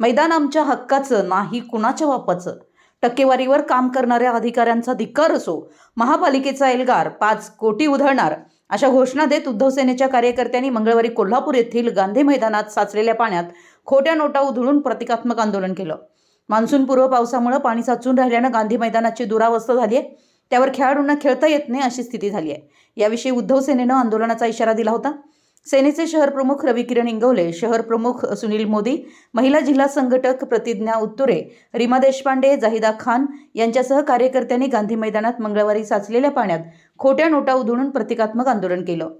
मैदान आमच्या हक्काचं नाही कुणाच्या बापाचं टक्केवारीवर काम करणाऱ्या अधिकाऱ्यांचा धिक्कार असो महापालिकेचा एल्गार पाच कोटी उधळणार अशा घोषणा देत उद्धव सेनेच्या कार्यकर्त्यांनी मंगळवारी कोल्हापूर येथील गांधी मैदानात साचलेल्या पाण्यात खोट्या नोटा उधळून प्रतिकात्मक आंदोलन केलं. मान्सूनपूर्व पावसामुळे पाणी साचून राहिल्यानं गांधी मैदानाची दुरावस्था झाली आहे. त्यावर खेळाडूंना खेळता येत नाही अशी स्थिती झाली आहे. याविषयी उद्धव सेनेनं आंदोलनाचा इशारा दिला होता. सेनेचे शहर प्रमुख रवी किरण इंगवले शहर प्रमुख सुनील मोदी महिला जिल्हा संघटक प्रतिज्ञा उत्तुरे रीमा देशपांडे जाहिदा खान यांच्यासह कार्यकर्त्यांनी गांधी मैदानात मंगळवारी साचलेल्या पाण्यात खोट्या नोटा उधळून प्रतिकात्मक आंदोलन केलं.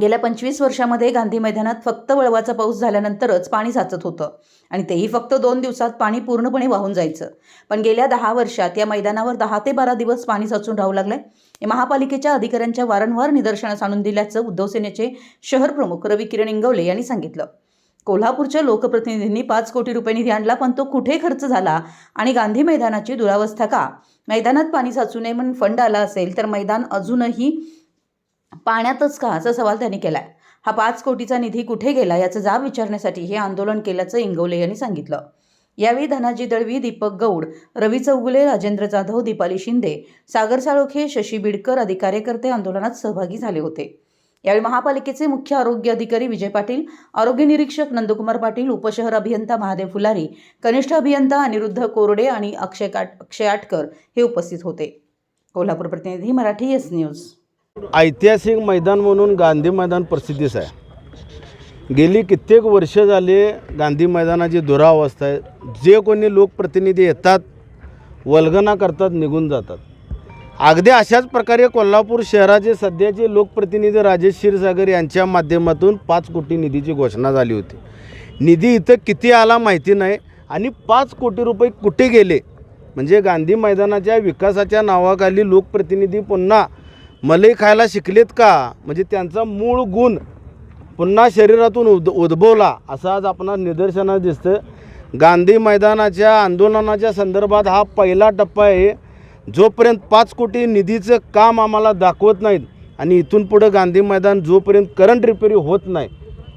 गेल्या पंचवीस वर्षामध्ये गांधी मैदानात फक्त वळवाचा पाऊस झाल्यानंतरच पाणी साचत होतं. आणि तेही फक्त दोन दिवसात पाणी पूर्णपणे वाहून जायचं. पण गेल्या दहा वर्षात या मैदानावर दहा ते बारा दिवस पाणी साचून राहू लागलंय. हे महापालिकेच्या अधिकाऱ्यांच्या वारंवार निदर्शनास आणून दिल्याचं उद्धव सेनेचे शहर प्रमुख रवी किरण इंगवले यांनी सांगितलं. कोल्हापूरच्या लोकप्रतिनिधींनी पाच कोटी रुपये निधी आणला पण तो कुठे खर्च झाला? आणि गांधी मैदानाची दुरावस्था का? मैदानात पाणी साचू नये म्हणून फंड आला असेल तर मैदान अजूनही पाण्यातच का? असा सवाल त्यांनी केलाय. हा पाच कोटीचा निधी कुठे गेला याचा जाब विचारण्यासाठी हे आंदोलन केल्याचं इंगवले यांनी सांगितलं. यावेळी धनाजी दळवी दीपक गौड रवी चौगुले राजेंद्र जाधव दीपाली शिंदे सागर साळोखे शशी बिडकर आदी कार्यकर्ते आंदोलनात सहभागी झाले होते. यावेळी महापालिकेचे मुख्य आरोग्य अधिकारी विजय पाटील आरोग्य निरीक्षक नंदकुमार पाटील उपशहर अभियंता महादेव फुलारी कनिष्ठ अभियंता अनिरुद्ध कोरडे आणि अक्षय काट अक्षय आटकर हे उपस्थित होते. कोल्हापूर प्रतिनिधी मराठी एस न्यूज. ऐतिहासिक मैदान म्हणून गांधी मैदान प्रसिद्धीच आहे. गेली कित्येक वर्ष झाले गांधी मैदानाची दुरावस्था आहे. जे कोणी लोकप्रतिनिधी येतात वल्गना करतात निघून जातात. अगदी अशाच प्रकारे कोल्हापूर शहराचे सध्याचे लोकप्रतिनिधी राजेश क्षीरसागर यांच्या माध्यमातून पाच कोटी निधीची घोषणा झाली होती. निधी इथं किती आला माहिती नाही आणि पाच कोटी रुपये कुठे गेले? म्हणजे गांधी मैदानाच्या विकासाच्या नावाखाली लोकप्रतिनिधी पुन्हा मलई खायला शिकलेत का? म्हणजे त्यांचा मूळ गुण पुन्हा शरीरातून उद उद्भवला असं आज आपणाला निदर्शनास दिसतं गांधी मैदानाच्या आंदोलनाच्या संदर्भात हा पहिला टप्पा आहे. जोपर्यंत पाच कोटी निधीचं काम आम्हाला दाखवत नाहीत आणि इथून पुढं गांधी मैदान जोपर्यंत करंट रिपेरी होत नाही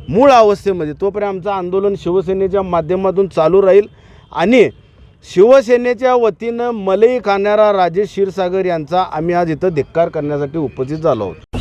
मूळ अवस्थेमध्ये तोपर्यंत आमचं आंदोलन शिवसेनेच्या माध्यमातून चालू राहील. आणि शिवसेनेच्या वतीनं मलई खाणारा राजेश क्षीरसागर यांचा आम्ही आज इथं धिक्कार करण्यासाठी उपस्थित झालो आहोत.